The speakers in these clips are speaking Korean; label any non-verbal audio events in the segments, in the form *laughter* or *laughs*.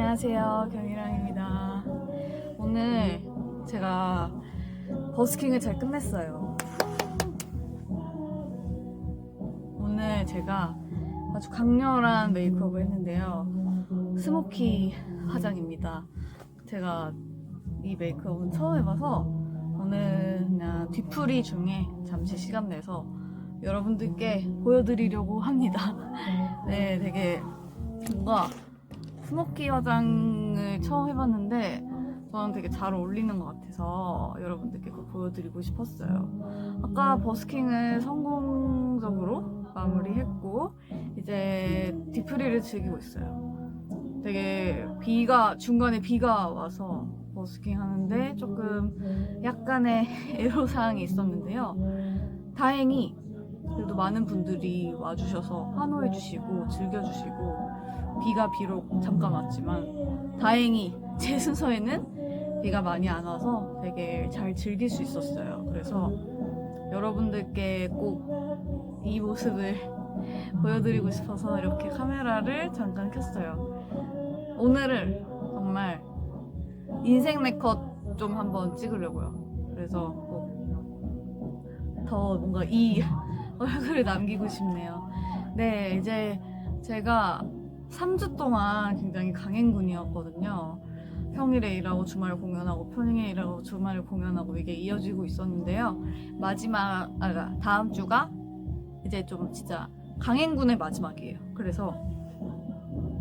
안녕하세요. 경희랑입니다. 오늘 제가 버스킹을 잘 끝냈어요. 오늘 제가 아주 강렬한 메이크업을 했는데요. 스모키 화장입니다. 제가 이 메이크업은 처음 해봐서 오늘 그냥 뒤풀이 중에 잠시 시간 내서 여러분들께 보여드리려고 합니다. *laughs* 네, 되게 뭔가 스모키 화장을 처음 해봤는데 저는 되게 잘 어울리는 것 같아서 여러분들께 꼭 보여드리고 싶었어요. 아까 버스킹을 성공적으로 마무리했고 이제 디프리를 즐기고 있어요. 되게 비가 중간에 비가 와서 버스킹 하는데 조금 약간의 *laughs* 애로사항이 있었는데요. 다행히 그래도 많은 분들이 와주셔서 환호해 주시고 즐겨 주시고 비가 비록 잠깐 왔지만 다행히 *laughs* 제 순서에는 비가 많이 안 와서 되게 잘 즐길 수 있었어요. 그래서 여러분들께 꼭 이 모습을 *laughs* 보여드리고 싶어서 이렇게 카메라를 잠깐 켰어요. 오늘은 정말 인생 네컷 좀 한번 찍으려고요. 그래서 꼭더 뭔가 이 얼굴을 남기고 싶네요. 네, 이제 제가 3주 동안 굉장히 강행군이었거든요. 평일에 일하고 주말 공연하고 평일에 일하고 주말에 공연하고 이게 이어지고 있었는데요. 마지막, 아, 다음 주가 이제 좀 진짜 강행군의 마지막이에요. 그래서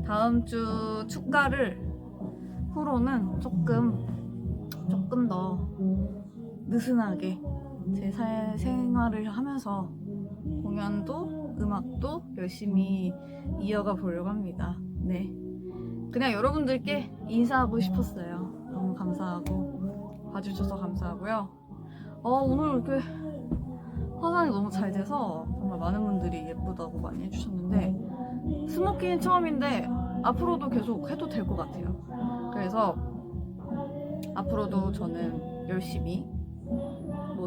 다음 주 축가를 후로는 조금, 조금 더 느슨하게 제 사- 생활을 하면서 공연도 음악도 열심히 이어가 보려고 합니다. 네. 그냥 여러분들께 인사하고 싶었어요. 너무 감사하고 봐주셔서 감사하고요. 어, 오늘 이렇게 화장이 너무 잘 돼서 정말 많은 분들이 예쁘다고 많이 해주셨는데 스모키는 처음인데 앞으로도 계속 해도 될 것 같아요. 그래서 앞으로도 저는 열심히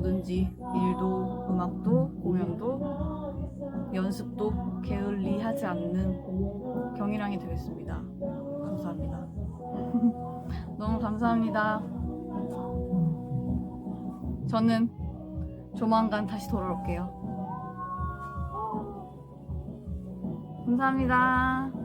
뭐든지 일도 음악도 공연도 연습도 게을리하지 않는 경희랑이 되겠습니다. 감사합니다. *laughs* 너무 감사합니다. 저는 조만간 다시 돌아올게요. 감사합니다.